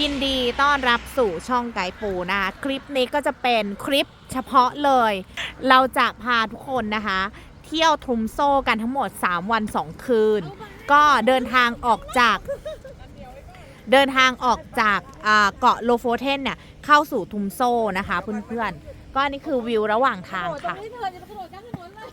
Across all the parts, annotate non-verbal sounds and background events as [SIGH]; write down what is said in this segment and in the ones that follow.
ยินดีต้อนรับสู่ช่องไกด์ปูนะคะคลิปนี้ก็จะเป็นคลิปเฉพาะเลย เราจะพาทุกคนนะคะ เที่ยวทรุมโซ่กันทั้งหมด 3 วัน 2 คืน ก็เดินทางออกจาก เดินทางออกจากอ่าเกาะโลโฟเทนเนี่ยเข้าสู่ทุมโซ่นะคะเพื่อนๆ ก็อันนี่คือวิวระหว่างทางค่ะให้เธอจะไปกระโดดข้ามถนนเลย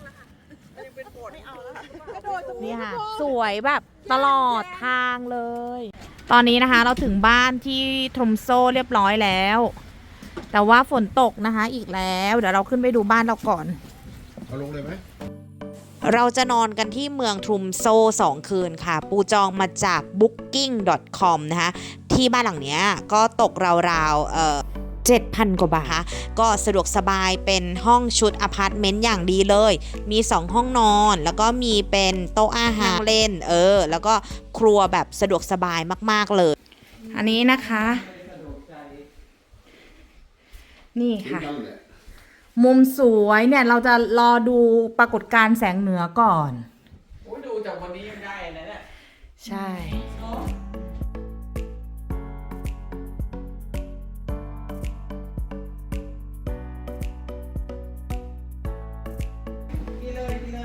กระโดดตรงนี่นี้ค่ะทุกนสวยแบบตลอดทางเลย ตอนนี้นะคะเราถึงบ้านที่ทรมโซเรียบร้อยแล้ว แต่ว่าฝนตกนะคะอีกแล้ว เดี๋ยวเราขึ้นไปดูบ้านเราก่อน เอาลงเลยไหมเราจะนอนกันที่เมืองทรุมโซ 2 คืนค่ะ ปูจองมาจาก booking.com นะคะที่บ้านหลังเนี้ยก็ตกราวๆเอ่อ 7,000 กว่าบาทนะคะก็สะดวกสบายเป็นห้องชุดอพาร์ตเมนต์อย่างดีเลย มี 2 ห้องนอน แล้วก็มีเป็นโต๊ะอาหารเล่น เออ แล้วก็ครัวแบบสะดวกสบายมาก ๆ เลย อันนี้นะคะ นี่ค่ะนั่นแหละมุมสวยเนี่ยเราจะรอดูปรากฏการณ์แสงเหนือก่อนโอ้ยดูจากวันนี้ยังได้นะเนี่ย ใช่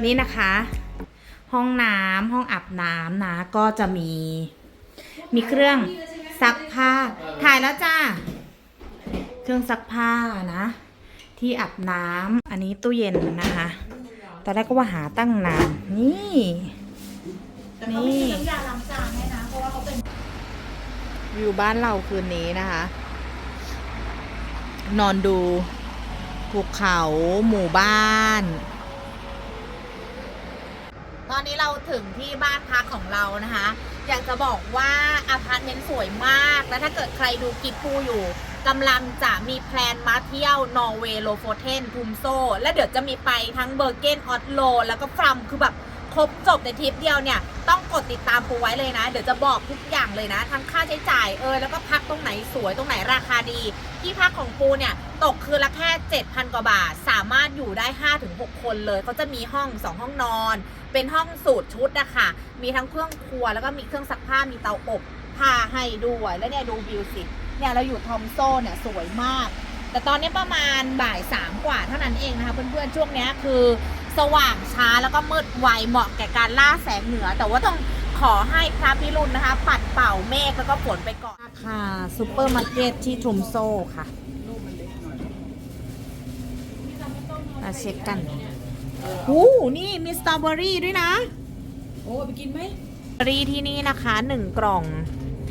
นี่นะคะ ห้องน้ำห้องอาบน้ำนะ ก็จะมี มีเครื่องซักผ้า ถ่ายแล้วจ้า เครื่องซักผ้านะ ที่อาบน้ำอันนี้ตู้เย็นนะคะ ตอนแรกก็ว่าหาตั้งนานนี่นี่วิวบ้านเราคืนนี้นะคะ นอนดูภูเขาหมู่บ้าน ตอนนี้เราถึงที่บ้านพักของเรานะคะ อยากจะบอกว่าอพาร์ตเมนต์สวยมาก และถ้าเกิดใครดูกิฟปูอยู่กำลังจะมีแพลนมาเที่ยวนอร์เวย์โลโฟเทนทูมโซ และเดี๋ยวจะมีไปทั้งเบอร์เกนออสโล แล้วก็ฟรัมคือแบบ ครบจบในทริปเดียวเนี่ยต้องกดติดตามปูไว้เลยนะ เดี๋ยวจะบอกทุกอย่างเลยนะ ทั้งค่าใช้จ่ายเออแล้วก็พักตรงไหนสวยตรงไหนราคาดี ที่พักของปูเนี่ยตกคืนละแค่7,000 กว่าบาท สามารถอยู่ได้ 5-6 คนเลยเขาจะมีห้อง 2 ห้องนอน เป็นห้องสูตรชุดนะคะมีทั้งเครื่องครัวแล้วก็มีเครื่องซักผ้ามีเตาอบผ้าให้ด้วยแล้วเนี่ยดูวิวสิเนี่ยเราอยู่ทอมโซเนี่ยสวยมาก แต่ตอนนี้ประมาณบ่ายสามกว่าเท่านั้นเองนะคะเพื่อนๆช่วงนี้คือ สว่างช้าแล้วก็มืดไวเหมาะแก่การล่าแสงเหนือ แต่ว่าต้องขอให้พระพิรุณนะคะ ปัดเป่าเมฆแล้วก็ฝนไปก่อนค่ะซูเปอร์มาร์เก็ตที่ทรุมโซค่ะมาเช็คกันหูนี่มีสตรอเบอรี่ด้วยนะ โอ้ไปกินไหมสตรอเบอรี่ที่นี่นะคะหนึ่งกล่อง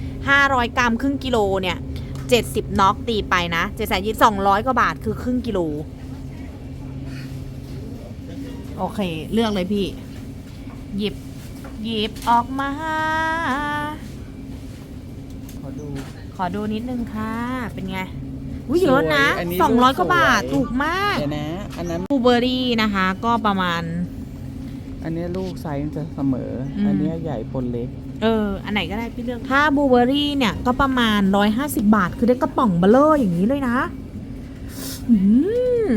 500 กรัมครึ่งกิโลเนี่ย 70น็อกตีไปนะเจ็ดแสนยี่สองร้อยกว่าบาทคือครึ่งกิโล โอเค เลือกเลยพี่ หยิบ หยิบออกมา ขอดู ขอดูนิดนึงค่ะ เป็นไงอุ้ยเยอะนะสวยอันนี้สองร้อยดูกว่าบาท สวย ถูกมากเดี๋ยวนะ อันนั้น บลูเบอร์รี่นะคะ ก็ประมาณ อันเนี้ยลูกไซส์มันจะเสมออม อันเนี้ยใหญ่ปนเล็ก เออ อันไหนก็ได้พี่เลือก ถ้าบลูเบอร์รี่เนี่ย ก็ประมาณ 150 บาท คือได้กระป๋องเบลเลอร์อย่างนี้เลยนะ อืม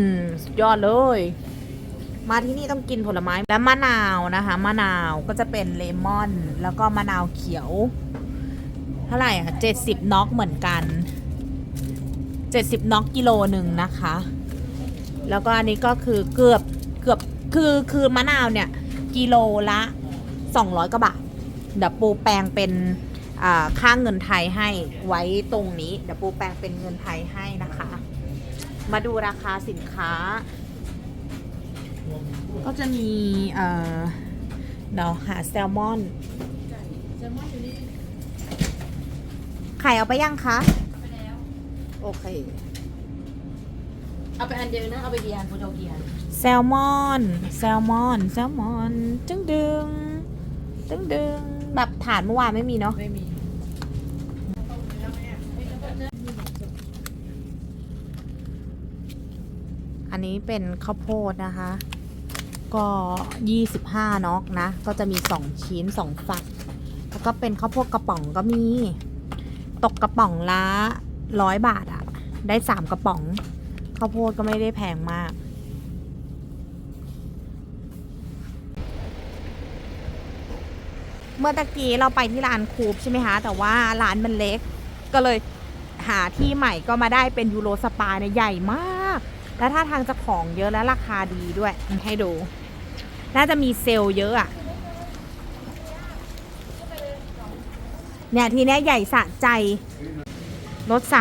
สุดยอดเลย มาที่นี่ต้องกินผลไม้และมะนาวนะคะ มะนาวก็จะเป็นเลมอน แล้วก็มะนาวเขียว เท่าไหร่อะ70น็อกเหมือนกัน70น็อกกิโลหนึ่งนะคะ แล้วก็อันนี้ก็คือเกือบเกือบคือคือมะนาวเนี่ยกิโลละ200กว่าบาทเดี๋ยวปูแปลงเป็นอ่าค่าเงินไทยให้ไว้ตรงนี้ เดี๋ยวปูแปลงเป็นเงินไทยให้นะคะ มาดูราคาสินค้า ก็จะมีเอ่อเดี๋ยวหาแซลมอน แซลมอนอยู่นี่ไข่เอาไปยังคะไปแล้ว โอเค เอาไปอันเดียวนะ เอาไปกี่อันโปรโตกี่อันแซลมอน แซลมอน แซลมอน จึงดึง จึงดึง แบบฐานเมื่อวานไม่มีเนาะ ไม่มีอันนี้เป็นข้าวโพดนะคะ ก็ 25น็อกนะ ก็จะมี 2 ชิ้น 2 ฝัก แล้วก็เป็นข้าวโพดกระป๋องก็มี ตกกระป๋องละร้อยบาทอะได้ 3 กระป๋อง ข้าวโพดก็ไม่ได้แพงมากเมื่อตะกี้เราไปที่ร้านคูปใช่ไหมคะ แต่ว่าร้านมันเล็ก ก็เลยหาที่ใหม่ก็มาได้เป็นยูโรสปาเนี่ยใหญ่มาก แล้วถ้าทางจะของเยอะและราคาดีด้วย ให้ดู น่าจะมีเซลล์เยอะอะเนี่ยทีเนี้ยใหญ่สะใจ ลด 30%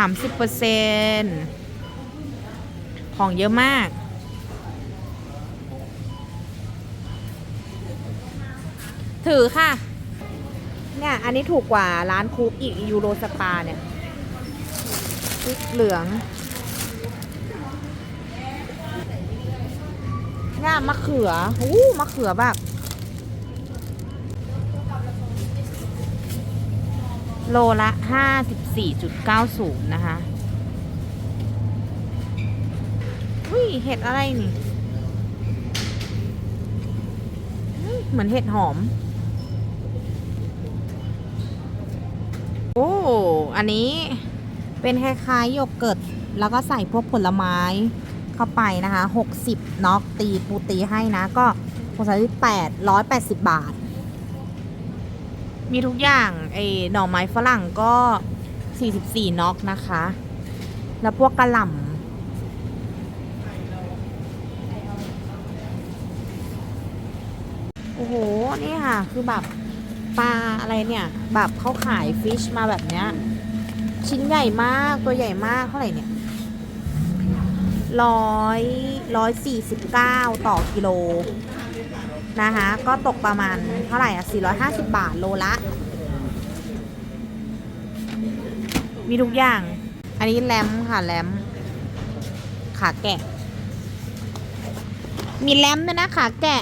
ของเยอะมาก ถือค่ะ เนี่ย อันนี้ถูกกว่าร้านคูปอีกยูโรสปาเนี่ยพริกเหลือง เนี่ยมะเขืออู้มะเขือแบบโลละ 54.90 นะคะอุ้ยเห็ดอะไรนี่ เหมือนเห็ดหอม โอ้ อันนี้เป็นคล้ายๆโยเกิร์ต แล้วก็ใส่พวกผลไม้ เข้าไปนะคะ 60น็อกตีปูตีให้นะ ก็ผลสที่880บาท มีทุกอย่างไอ้หน่อไม้ฝรั่งก็ 44น็อกนะคะ แล้วพวกกระหล่ำโอ้โห นี่ค่ะ คือแบบปลาอะไรเนี่ย แบบเขาขายฟิชมาแบบเนี้ย ชิ้นใหญ่มาก ตัวใหญ่มากเท่าไหร่เนี่ย ร้อยร้อยสี่สิบเก้าต่อกิโลนะคะก็ตกประมาณเท่าไหร่อะ450บาทโลละ มีทุกอย่าง อันนี้แรมค่ะแรมขาแกะ มีแรมด้วยนะขาแกะ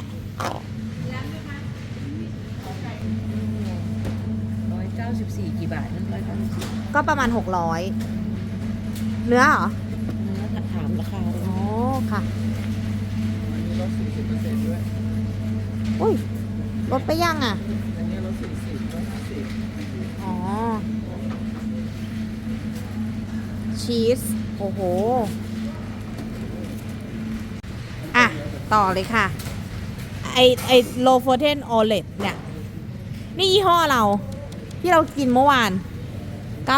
ร้อยเก้าสิบสี่กี่บาทนั่นร้อยเก้าสิบสี่ก็ประมาณ600เนื้อเหรอเนื้อ อ๋อค่ะอันนี้ลด40เปอร์เซ็นต์ด้วย อุ้ยลดไปยังอะ อันนี้ลด40ลด50อ๋อ ชีส โอ้โห อะ ต่อเลยค่ะ ไอไอโลโฟเทนโอเลตเนี่ย นี่ยี่ห้อเรา ที่เรากินเมื่อวาน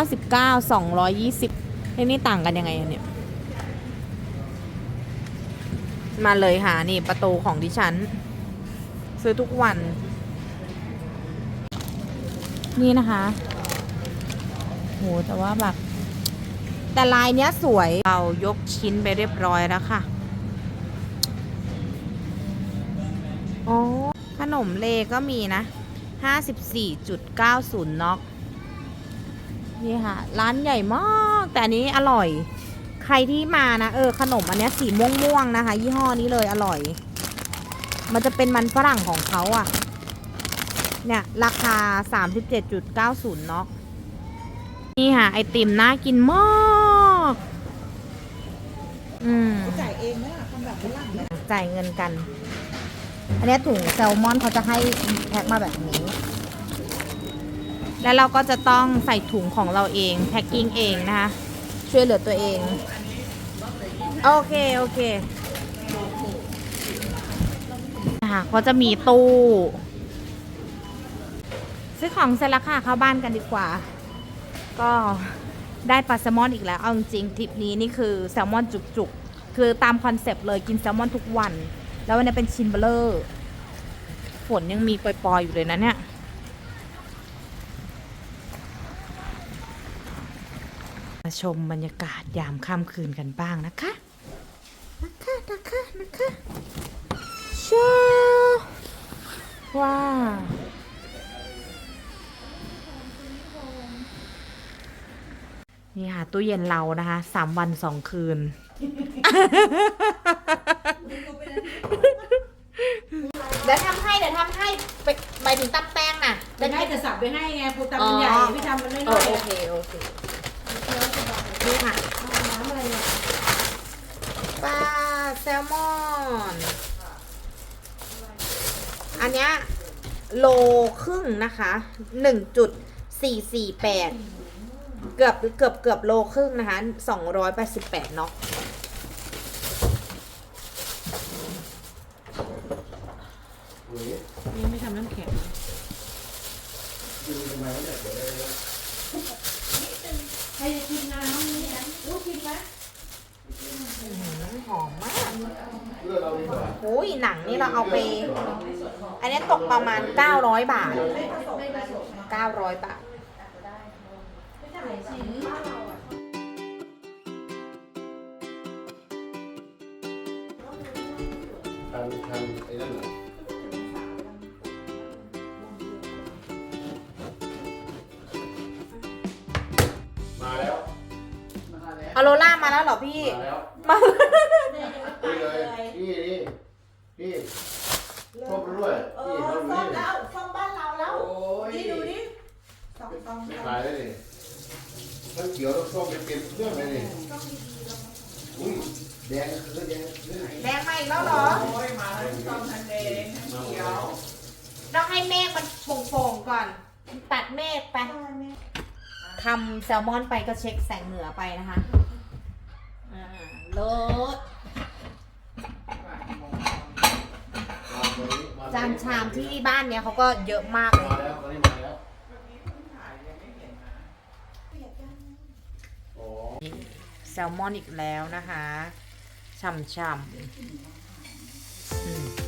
99 220นี่นี่ต่างกันยังไงอะเนี่ย มาเลยค่ะนี่ประตูของดิฉัน ซื้อทุกวัน นี่นะคะโหแต่ว่าแบบ แต่ลายเนี้ยสวยเรายกชิ้นไปเรียบร้อยแล้วค่ะอ๋อขนมเลก็มีนะ 54.90น็อกนี่ค่ะ ร้านใหญ่มาก แต่อันนี้อร่อย ใครที่มานะเออขนมอันเนี้ยสีม่วงๆนะคะ ยี่ห้อนี้เลยอร่อย มันจะเป็นมันฝรั่งของเขาอะ่ะ เนี่ย ราคา 37.90เนาะนี่ค่ะ ไอติมน่ากินมากอืมจ่ายเองนะทำแบบฝรั่งเลยจ่ายเงินกัน อันเนี้ยถุงแซลมอนเขาจะให้แพ็คมาแบบนี้ แล้วเราก็จะต้องใส่ถุงของเราเอง แพ็คกิ้งเองนะคะช่วยเหลือตัวเอง โอเค โอเคนะคะเขาจะมีตู้ ซื้อของเสร็จแล้วค่ะ เข้าบ้านกันดีกว่า ก็ได้ปลาแซลมอนอีกแล้ว เอาจริงทริปนี้นี่คือแซลมอนจุกๆ คือตามคอนเซปต์เลยกินแซลมอนทุกวัน แล้ววันนี้เป็นชินเบลเลอร์ฝนยังมีปล่อยๆอยู่เลยนะเนี่ยมาชมบรรยากาศยามค่ำคืนกันบ้างนะคะ นะคะนะคะนะคะชาว้าวนี่ค่ะตู้เย็นเรานะคะสามวันสองคืน เดี๋ยวทำให้เดี๋ยวทำให้ไปหมายถึงตำแป้งน่ะจะให้จะสับไปให้ไงปูตำมันใหญ่พี่ทำมันน้โออยๆโออะเคโอเคนี่ค่ะน้ำอะไรเนี่ยปลา แซลมอน อันเนี้ยโลครึ่งนะคะหนึ่งจุดสี่สี่แปดเกือบเกือบเกือบโลครึ่งนะคะสองร้อยแปดสิบแปดเนาะ ยังไม่ทำน้ำแข็งใครจะกินน้ำ โอ้ยห นังนี่เราเอาไป อันนี้ตกประมาณ 900 บาท 900 บาททันทันไอ้นั่นน่ะมาแล้ว อโรล่ามาแล้วเหรอพี่ มาแล้ว มา นี่เลยนี่นี่ นี่ส้มด้วยเอนี่อส้มส้นี่มแล้วส้มบ้านเราแล้ว โอ้ยนี่ดูดิสองสองไม่ขายเลยนี่ทั้งเขียวทั้งส้มเป็นเต็มเครื่องเลยนี่อุ้ยแดงคือแดงคือแดงมาอีกแล้วเหรอมาหมดแล้วต้องให้เมฆมันโป่งๆก่อน ตัดเมฆไปทำแซลมอนไปก็เช็คแสงเหนือไปนะคะ อ่าเลิศ จานชามที่บ้านเนี้ยเขาก็เยอะมากเลยแล้วตอนนี้มาแล้วอ๋อแซลมอนอีกแล้วนะคะ ช่ำๆ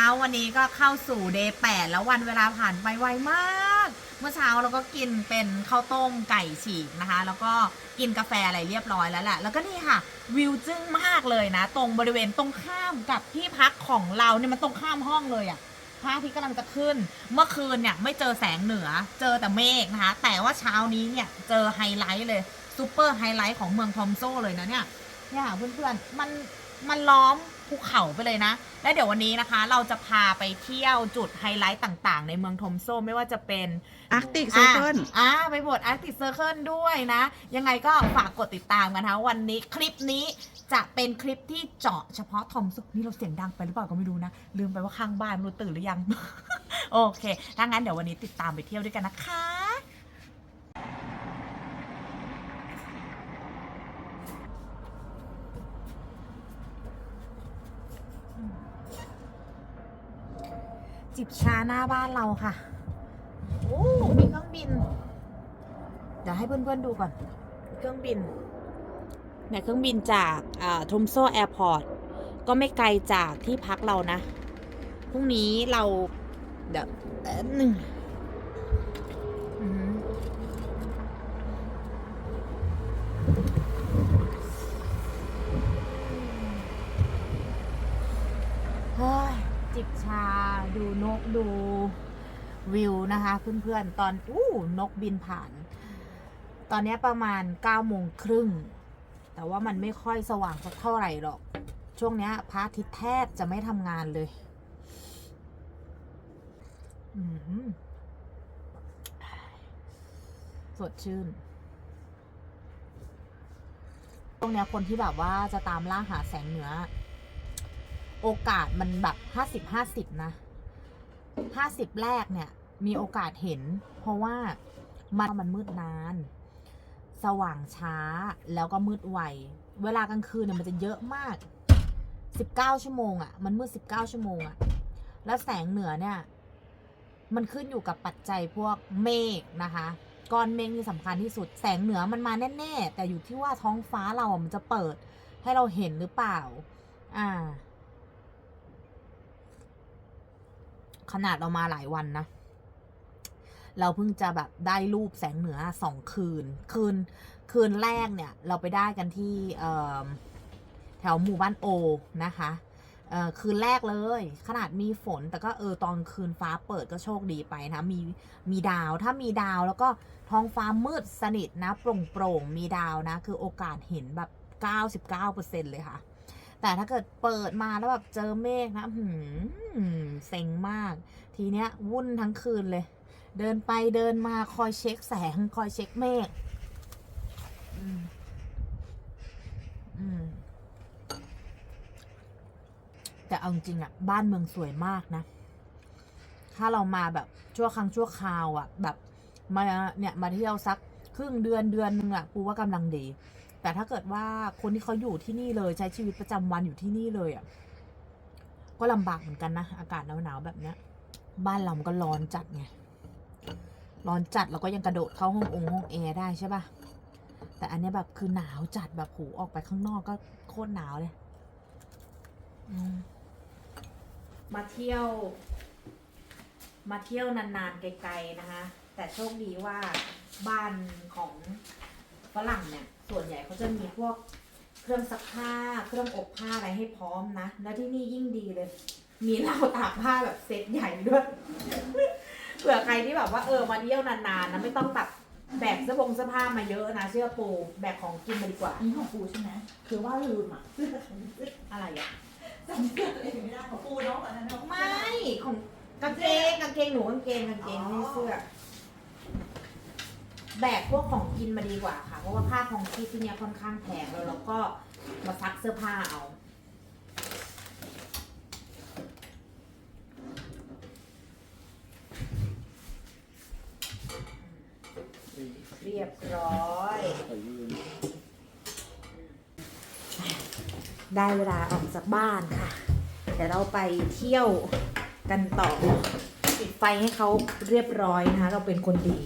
ช้าวันนี้ก็เข้าสู่เดย์แปดแล้ววันเวลาผ่านไปไวมาก เมื่อเช้าเราก็กินเป็นข้าวต้มไก่ฉีกนะคะ แล้วก็กินกาแฟอะไรเรียบร้อยแล้วแหละ แล้วก็นี่ค่ะ วิวจึ้งมากเลยนะ ตรงบริเวณตรงข้ามกับที่พักของเราเนี่ยมันตรงข้ามห้องเลยอะพระอาทิตย์กำลังจะขึ้น เมื่อคืนเนี่ยไม่เจอแสงเหนือ เจอแต่เมฆนะคะ แต่ว่าเช้านี้เนี่ยเจอไฮไลท์เลยซูเปอร์ไฮไลท์ของเมืองทอมโซเลยนะเนี่ยเนี่ยเพื่อนๆมันมันล้อม ภูเขาไปเลยนะ และเดี๋ยววันนี้นะคะ เราจะพาไปเที่ยวจุดไฮไลท์ต่างๆ ในเมืองทอมโซไม่ว่าจะเป็นอาร์กติกเซอร์เคิลอ่าไปบทอาร์ติเซอร์เคิลด้วยนะ ยังไงก็ฝากกดติดตามกันนะคะวันนี้คลิปนี้จะเป็นคลิปที่เจาะเฉพาะทอมสุกนี่เราเสียงดังไปหรือเปล่าก็ไม่รู้นะ ลืมไปว่าข้างบ้านไม่รู้ตื่นหรือยัง โอเค ถ้างั้นเดี๋ยววันนี้ติดตามไปเที่ยวด้วยกันนะคะ จิบชาหน้าบ้านเราค่ะ โอ้ มีเครื่องบิน เดี๋ยวให้เพื่อนๆดูก่อน เครื่องบินเนี่ยเครื่องบินจากทมโซแอร์พอร์ต ก็ไม่ไกลจากที่พักเรานะ พรุ่งนี้เรา เดี๋ยวแป๊บหนึ่งอือหือเฮ้ยจิบชา ดูนกดูวิวนะคะเพื่อนๆตอนอู้นกบินผ่าน ตอนนี้ประมาณ9ก้าโมงครึ่ง แต่ว่ามันไม่ค่อยสว่างสักเท่าไหร่หรอก ช่วงเนี้ยพระอาทิตย์แทบจะไม่ทำงานเลยสดชื่น ตรงเนี้ยคนที่แบบว่าจะตามล่าหาแสงเหนือ โอกาสมันแบบห้าสิบห้าสิบนะ ห้าสิบแรกเนี่ยมีโอกาสเห็น เพราะว่ามันมันมืดนาน สว่างช้าแล้วก็มืดไว เวลากลางคืนเนี่ยมันจะเยอะมาก 19 ชั่วโมงอะ่ะ มันมืด 19 ชั่วโมงอะ่ะ แล้วแสงเหนือเนี่ย มันขึ้นอยู่กับปัจจัยพวกเมฆนะคะก้อนเมฆที่สำคัญที่สุด แสงเหนือมันมาแน่ ๆ แต่อยู่ที่ว่าท้องฟ้าเราอะมันจะเปิดให้เราเห็นหรือเปล่า อ่า ขนาดเรามาหลายวันนะ เราเพิ่งจะแบบได้รูปแสงเหนือสองคืน คืน คืนแรกเนี่ย เราไปได้กันที่แถวหมู่บ้านโอนะคะคืนแรกเลย ขนาดมีฝนแต่ก็เออตอนคืนฟ้าเปิดก็โชคดีไปนะ มีมีดาวถ้ามีดาวแล้วก็ท้องฟ้ามืดสนิทนะ โปร่งโปร่งมีดาวนะ คือโอกาสเห็นแบบ 99%เลยค่ะ แต่ถ้าเกิดเปิดมาแล้วแบบเจอเมฆนะหืมเซ็งมาก ทีเนี้ยวุ่นทั้งคืนเลย เดินไปเดินมาคอยเช็คแสง คอยเช็คเมฆอืมอืมแต่เอาจริงอะบ้านเมืองสวยมากนะ ถ้าเรามาแบบชั่วครั้งชั่วคราวอะแบบมาเนี่ยมาเที่ยวสักครึ่งเดือนเดือนนึงอะปูว่ากำลังดี แต่ถ้าเกิดว่าคนที่เขาอยู่ที่นี่เลยใช้ชีวิตประจำวันอยู่ที่นี่เลยอะก็ลำบากเหมือนกันนะ อากาศหนาวๆแบบเนี้ย บ้านเรามันก็ร้อนจัดไงร้อนจัดแล้วก็ยังกระโดดเข้าห้ององค์ห้องแอร์ได้ใช่ปะแต่อันนี้แบบคือหนาวจัดแบบหูออกไปข้างนอกก็โคตรหนาวเลยมมาเที่ยว มาเที่ยวนานๆไกลๆนะคะ แต่โชคดีว่าบ้านของฝรั่งเนี่ย ส่วนใหญ่เขาจะมีพวกเครื่องซักผ้า เครื่องอบผ้าอะไรให้พร้อมนะ แล้วที่นี่ยิ่งดีเลย มีราวตากผ้าแบบเซตใหญ่ด้วย เผื่อใครที่แบบว่าเออมาเที่ยวนานๆนะไม่ต้องแบบแบกเสื้อผงเสื้อผ้ามาเยอะนะเชื่อปูแบกของกินมาดีกว่า อันนี้ของปูใช่ไหมคือว่าลืมอะอะไรอะจำเสื้อตัวเองไม่ได้ของปูเนาะตอนนั้นเนาะไม่ของกางเกงกางเกงหนูกางเกงกางเกงไม่ใช่เสื้อ แบกพวกของกินมาดีกว่าค่ะ เพราะว่าค่าของชีพที่เนี่ยค่อนข้างแพงแล้วเราก็มาซักเสื้อผ้าเอาเรียบร้อย ได้เวลาออกจากบ้านค่ะ เดี๋ยวเราไปเที่ยวกันต่อปิดไฟให้เขาเรียบร้อยนะคะ เราเป็นคนดี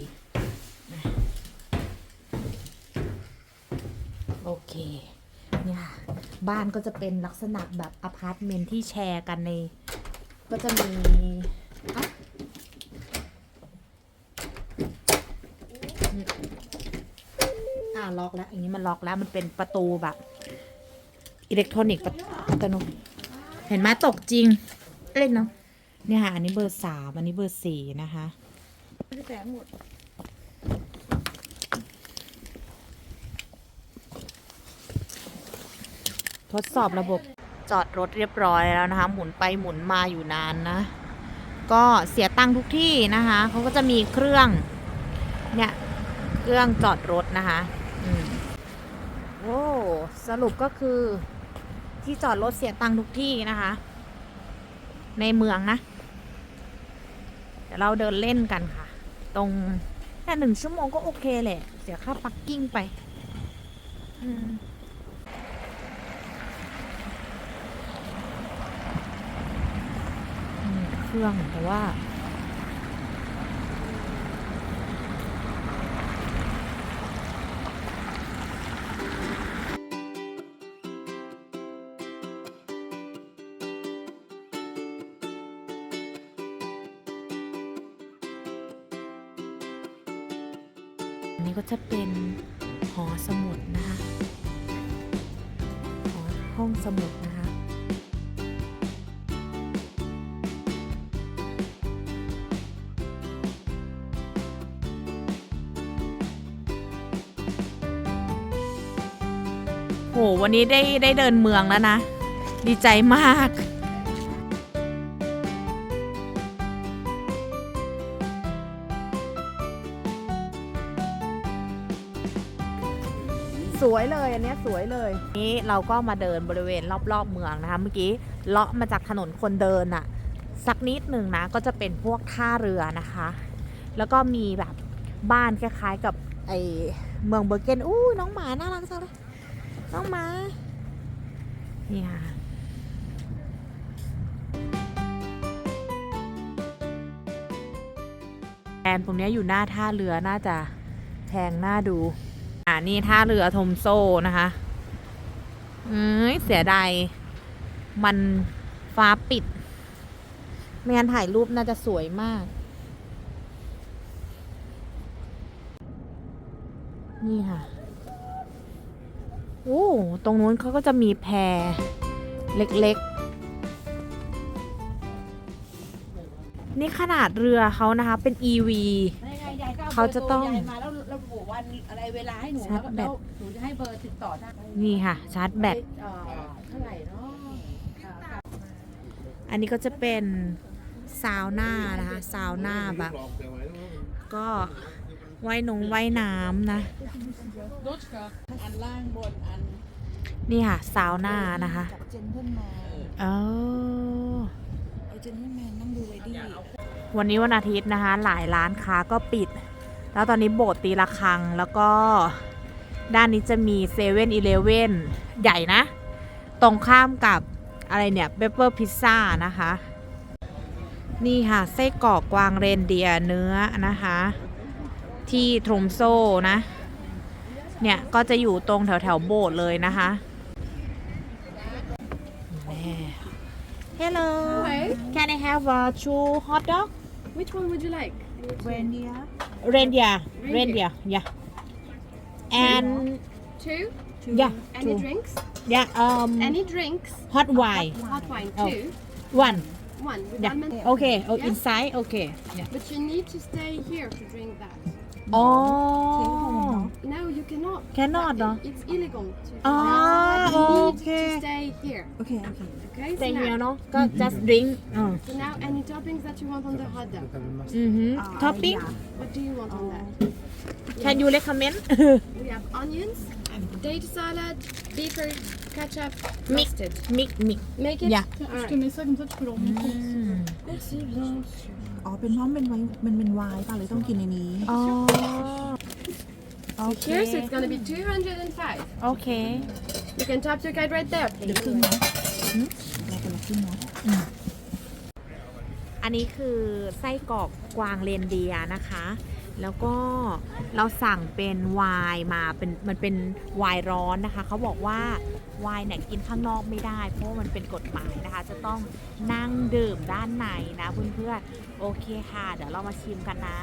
โอเค เนี่ยค่ะ บ้านก็จะเป็นลักษณะแบบอพาร์ตเมนต์ที่แชร์กันใน ก็จะมีอะอ่าล็อกแล้ว อย่างนี้มันล็อกแล้วมันเป็นประตูแบบ อิเล็กทรอนิกส์อัตโนมัติเห็นไหมตกจริง เล่นเนาะเนี่ยค่ะ อันนี้เบอร์สามอันนี้เบอร์สี่นะคะไม่ได้แปลหมด ทดสอบระบบจอดรถเรียบร้อยแล้วนะคะ หมุนไปหมุนมาอยู่นานนะ ก็เสียตังค์ทุกที่นะคะเขาก็จะมีเครื่องเนี่ยเครื่องจอดรถนะคะอืมโอ้สรุปก็คือที่จอดรถเสียตังค์ทุกที่นะคะ ในเมืองนะเดี๋ยวเราเดินเล่นกันค่ะ ตรงแค่หนึ่งชั่วโมงก็โอเคแหละ เสียค่าปักกิ้งไป อืม มี เครื่อง แต่ว่า โหวันนี้ได้ได้เดินเมืองแล้วนะ ดีใจมาก สวยเลยอันเนี้ยสวยเลย นี้เราก็มาเดินบริเวณรอบๆเมืองนะคะ เมื่อกี้เลาะมาจากถนนคนเดินอะสักนิดหนึ่งนะก็จะเป็นพวกท่าเรือนะคะ แล้วก็มีแบบบ้านคล้ายๆกับไอเมืองเบอร์เกนอู้น้องหมาน่ารักจังเลย น้องหมานี่ค่ะแอนตรงนี้อยู่หน้าท่าเรือน่าจะแพงน่าดู อ่านี่ท่าเรือทมโซนะคะเอ้ยเสียดายมันฟ้าปิดไม่งั้นถ่ายรูปน่าจะสวยมาก นี่ค่ะ โอ้ตรงนู้นเขาก็จะมีแพเล็กๆ นี่ขนาดเรือเขานะคะ เป็น EV ไม่ไงยายก็เขาจะต้องยายมาแล้วระบุวันอะไรเวลาให้หนูชาแล้ร์วจแบตแล้วหนูจะให้เบอร์ติดต่อได้นี่ค่ะ ชาร์จแบตเอ่อเท่าไหร่เนาะค่ะอันนี้ก็จะเป็นซาวน่านะคะซาวน่าแบบ ก็ ว่ายนงว่ายน้ำนะรถค่ะอันล่างบนอันนี่ค่ะซาวน่านะคะกับเจนเพื่อนมาเออเอาเจนเพื่อนมานั่งดูเลยดิวันนี้วันอาทิตย์นะคะ หลายร้านค้าก็ปิด แล้วตอนนี้โบสถ์ตีระฆังแล้วก็ด้านนี้จะมีเซเว่นอีเลเว่นใหญ่นะ ตรงข้ามกับอะไรเนี่ยเปเปอร์พิซซ่านะคะ นี่ค่ะ ไส้กรอกกวางเรนเดียร์เนื้อนะคะ ที่ทรมโซนะ เนี่ย ก็จะอยู่ตรงแถวแถวๆโบสถ์เลยนะคะแม่ Hello Can I have a two hot dog Which one would you like? เวนเดีย Reindeer Reindeer yeah and Two? yeah Any two drinks? yeah um Any drinks? hot wine Hot wine, Oh. two. one One. With yeah almond. okay oh Yeah. inside okay yeah But you need to stay here to drink that. oh No, you cannot. Cannot, That- no? It's illegal to do Ah, that. You need okay. to stay here. โอเค โอเค Okay? So แต่เฮีย now, เนาะก็ just drink อ่า so now any toppings that you want on the hot dog. อือหือ topping What do you want on that? can you recommend [LAUGHS] We have onions, date salad, beeper, ketchup, Mix. mustard. mix mix Make it. Yeah. Alright. Mm. อ๋อ เป็นเพราะมันเป็นไวน์มันเป็นไวน์ป่ะเลยต้องกินในนี้ อ๋อ Here, so it's gonna be 205. โอเค You can tap your card right there, please. เราคนละครึ่งเนาะอันนี้คือไส้กรอกกวางเรนเดียร์นะคะ แล้วก็เราสั่งเป็นไวน์มาเป็นมันเป็นไวน์ร้อนนะคะ เขาบอกว่าไวน์เนี่ยกินข้างนอกไม่ได้ เพราะมันเป็นกฎหมายนะคะ จะต้องนั่งดื่มด้านในนะเพื่อนๆโอเคค่ะ เดี๋ยวเรามาชิมกันนะ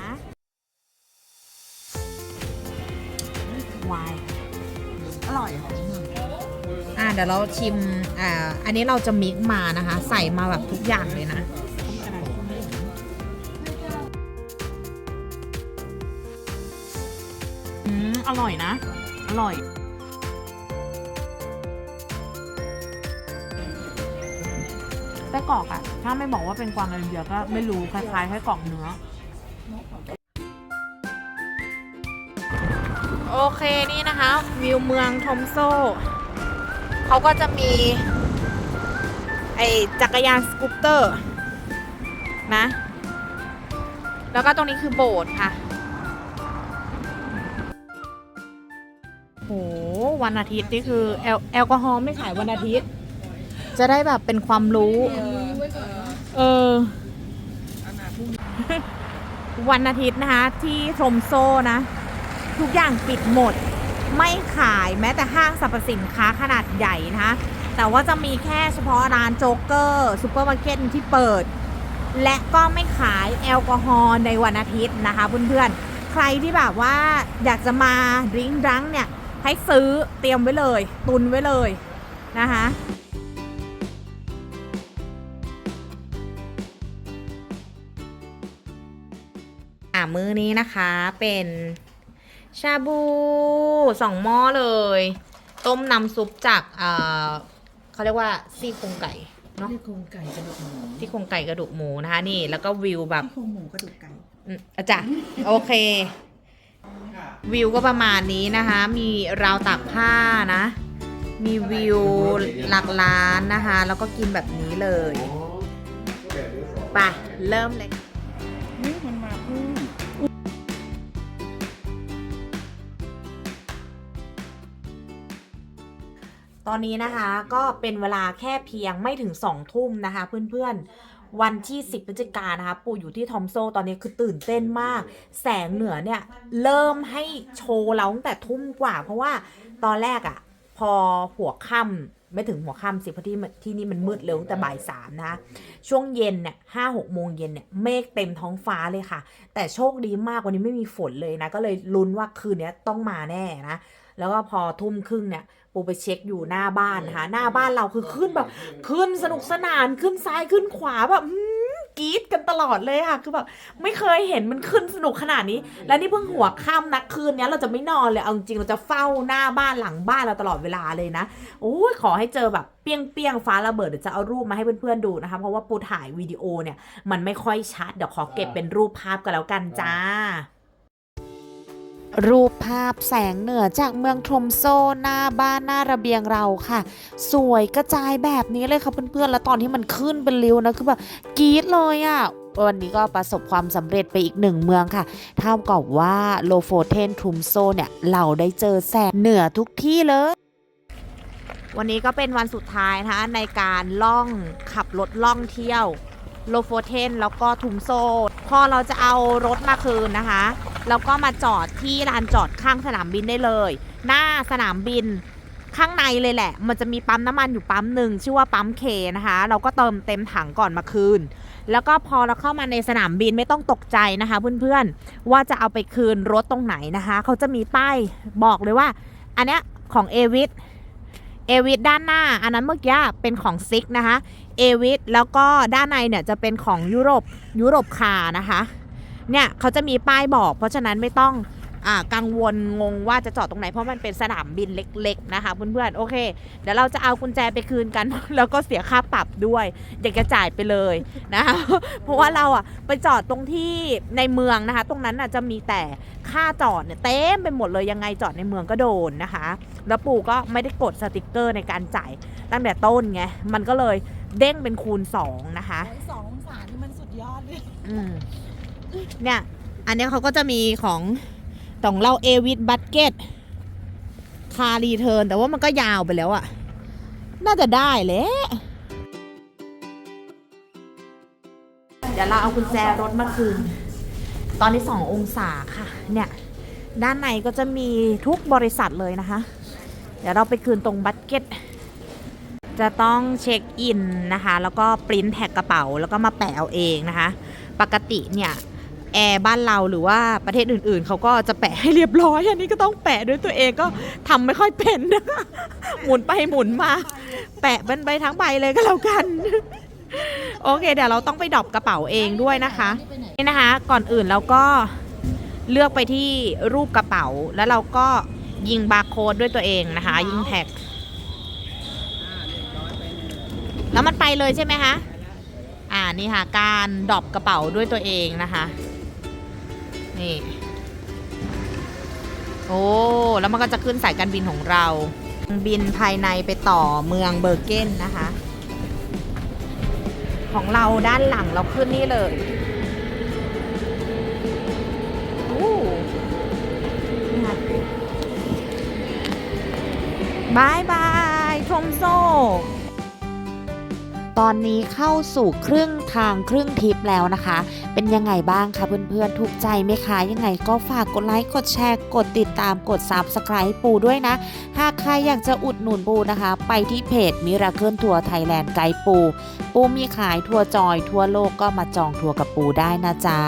ไวน์อร่อยอะเดี๋ยวเราชิมอ่าอันนี้เราจะมิกมานะคะ ใส่มาแบบทุกอย่างเลยนะ อืมอร่อยนะ อร่อย ไส้กรอกอะถ้าไม่บอกว่าเป็นกวางเรนเดียร์ก็ไม่รู้คล้ายๆไส้กรอกเนื้อ โอเคนี่นะคะ วิวเมืองทอมโซ เขาก็จะมี ไอจักรยานสกูตเตอร์ นะ แล้วก็ตรงนี้คือโบสถ์ค่ะ วันอาทิตย์นี่คือแอลแอลกอฮอล์ไม่ขายวันอาทิตย์ จะได้แบบเป็นความรู้ เออ วันอาทิตย์นะคะ ที่ทรมโซนะ ทุกอย่างปิดหมด ไม่ขายแม้แต่ห้างสรรพสินค้าขนาดใหญ่นะคะ แต่ว่าจะมีแค่เฉพาะร้านโจ๊กเกอร์ซูเปอร์มาร์เก็ตที่เปิด และก็ไม่ขายแอลกอฮอล์ในวันอาทิตย์นะคะเพื่อนๆ ใครที่แบบว่าอยากจะมาดริงดังเนี่ย ให้ซื้อเตรียมไว้เลย ตุนไว้เลยนะคะอ่ามื้อนี้นะคะเป็นชาบูสองหม้อเลย ต้มน้ำซุปจากเอ่อเขาเรียกว่าซี่โครงไก่เนาะซี่โครงไก่กระดูกหมูซี่โครงไก่กระดูกหมูนะคะนี่แล้วก็วิวแบบซี่โครงหมูกระดูกไก่อืมอาจารย์โอเค วิวก็ประมาณนี้นะคะ มีราวตากผ้านะ มีวิวหลักล้านนะคะ แล้วก็กินแบบนี้เลยไปเริ่มเลยนี่มันมาเพิ่มตอนนี้นะคะก็เป็นเวลาแค่เพียงไม่ถึง2องทุ่มนะคะเพื่อนๆ วันที่ 10พฤศจิกานะคะปู่อยู่ที่ทอมโซตอนนี้คือตื่นเต้นมาก แสงเหนือเนี่ยเริ่มให้โชว์เราตั้งแต่ทุ่มกว่า เพราะว่าตอนแรกอะ่ะ พอหัวค่ำไม่ถึงหัวค่ำสิเพราะที่ที่นี่มันมืดเร็วแต่บ่ายสามนะ ช่วงเย็นเนี่ยห้าหกโมงเย็นเนี่ยเมฆเต็มท้องฟ้าเลยค่ะ แต่โชคดีมากวันนี้ไม่มีฝนเลยนะ ก็เลยลุ้นว่าคืนนี้ต้องมาแน่นะ แล้วก็พอทุ่มครึ่งเนี่ย ปูไปเช็คอยู่หน้าบ้านนะคะหน้าบ้านเราคือขึ้นแบบ ขึ้นสนุกสนานขึ้นซ้ายขึ้นขวาแบบอื้อกรี๊ดกันตลอดเลยค่ะ คือแบบไม่เคยเห็นมันขึ้นสนุกขนาดนี้ และนี่เพิ่งหัวค่ำนะคืนนี้เราจะไม่นอนเลยเอาจริงๆเราจะเฝ้าหน้าบ้านหลังบ้านเราตลอดเวลาเลยนะโอ้ยขอให้เจอแบบเปี้ยงเปี้ยงๆฟ้าระเบิดเดี๋ยวจะเอารูปมาให้เพื่อนๆดูนะคะ เพราะว่าปูถ่ายวิดีโอเนี่ยมันไม่ค่อยชัดเดี๋ยวขอเก็บเป็นรูปภาพกันแล้วกันจ้า รูปภาพแสงเหนือจากเมืองทรมโซหน้าบ้านหน้าระเบียงเราค่ะ สวยกระจายแบบนี้เลยค่ะเพื่อนๆ แล้วตอนที่มันขึ้นเป็นริ้วนะคือแบบกรี๊ดเลยอะ่ะวันนี้ก็ประสบความสำเร็จไปอีกหนึ่งเมืองค่ะเท่ากับว่าโลโฟเทนทรุมโซเนี่ย เราได้เจอแสงเหนือทุกที่เลยวันนี้ก็เป็นวันสุดท้ายนะคะในการล่องขับรถล่องเที่ยว โลโฟเทนแล้วก็ทุมโซ พอเราจะเอารถมาคืนนะคะแล้วก็มาจอดที่ลานจอดข้างสนามบินได้เลย หน้าสนามบินข้างในเลยแหละ มันจะมีปั๊มน้ำมันอยู่ปั๊มหนึ่งชื่อว่าปั๊มเคนะคะ เราก็เติมเต็มถังก่อนมาคืน แล้วก็พอเราเข้ามาในสนามบินไม่ต้องตกใจนะคะ เพื่อนๆ ว่าจะเอาไปคืนรถตรงไหนนะคะ เขาจะมีป้ายบอกเลยว่า อันเนี้ยของเอวิทเอวิทด้านหน้า อันนั้นเมื่อกี้เป็นของซิกนะคะ เอวิทแล้วก็ด้านในเนี่ยจะเป็นของยุโรปยุโรปคานะคะ เนี่ยเขาจะมีป้ายบอก เพราะฉะนั้นไม่ต้องอกังวลงงว่าจะจอดตรงไหน เพราะมันเป็นสนามบินเล็ก ๆ นะคะเพื่อนๆโอเค เดี๋ยวเราจะเอากุญแจไปคืนกัน แล้วก็เสียค่าปรับด้วย อยากจะจ่ายไปเลยนะคะเพราะว่าเราอะไปจอดตรงที่ในเมืองนะคะ ตรงนั้นอะจะมีแต่ค่าจอดเนี่ยเต็มไปหมดเลยยังไงจอดในเมืองก็โดนนะคะ แล้วปู่ก็ไม่ได้กดสติกเกอร์ในการจ่ายตั้งแต่ต้นไงมันก็เลย เด้งเป็นคูณ 2 นะคะ สององศานี่มันสุดยอดเลยอืมเนี่ย อันเนี้ยเขาก็จะมีของของเราเอวิ b บัตเก็ตคารีเทิร์นแต่ว่ามันก็ยาวไปแล้วอะน่าจะได้แหละเดี๋ยวเราเอากุญแจรถมาคืน ตอนนี้สององศาค่ะ เนี่ย ด้านในก็จะมีทุกบริษัทเลยนะคะ เดี๋ยวเราไปคืนตรงบัตเก็ต จะต้องเช็คอินนะคะ แล้วก็ปริ้นแท็กกระเป๋า แล้วก็มาแปะเอาเองนะคะ ปกติเนี่ยแอร์บ้านเราหรือว่าประเทศอื่นๆ เขาก็จะแปะให้เรียบร้อย อันนี้ก็ต้องแปะด้วยตัวเองก็ทำไม่ค่อยเป็นนะหมุนไปหมุนมา แปะเป็นใบทั้งใบเลยก็แล้วกัน โอเค เดี๋ยวเราต้องไปดรอปกระเป๋าเองด้วยนะคะนี่นะคะ ก่อนอื่นเราก็เลือกไปที่รูปกระเป๋า แล้วเราก็ยิงบาร์โค้ดด้วยตัวเองนะคะ ยิงแท็ก แล้วมันไปเลยใช่ไหมคะ อ่านี่ค่ะการดรอปกระเป๋าด้วยตัวเองนะคะ นี่ โอ้ แล้วมันก็จะขึ้นสายการบินของเรา บินภายในไปต่อเมืองเบอร์เกนนะคะ ของเราด้านหลังเราขึ้นนี่เลยบายบาย ชมโซ ตอนนี้เข้าสู่ครึ่งทางครึ่งทิปแล้วนะคะ เป็นยังไงบ้างคะเพื่อนๆ ถูกใจไหมคะ ยังไงก็ฝากกดไลค์ กดแชร์ กดติดตาม กด Subscribe ปูด้วยนะ หากใครอยากจะอุดหนุนปูนะคะ ไปที่เพจมิราเคิลทัวร์ไทยแลนด์ไกด์ปู ปูมีขายทัวร์จอยทั่วโลกก็มาจองทัวร์กับปูได้นะจ๊ะ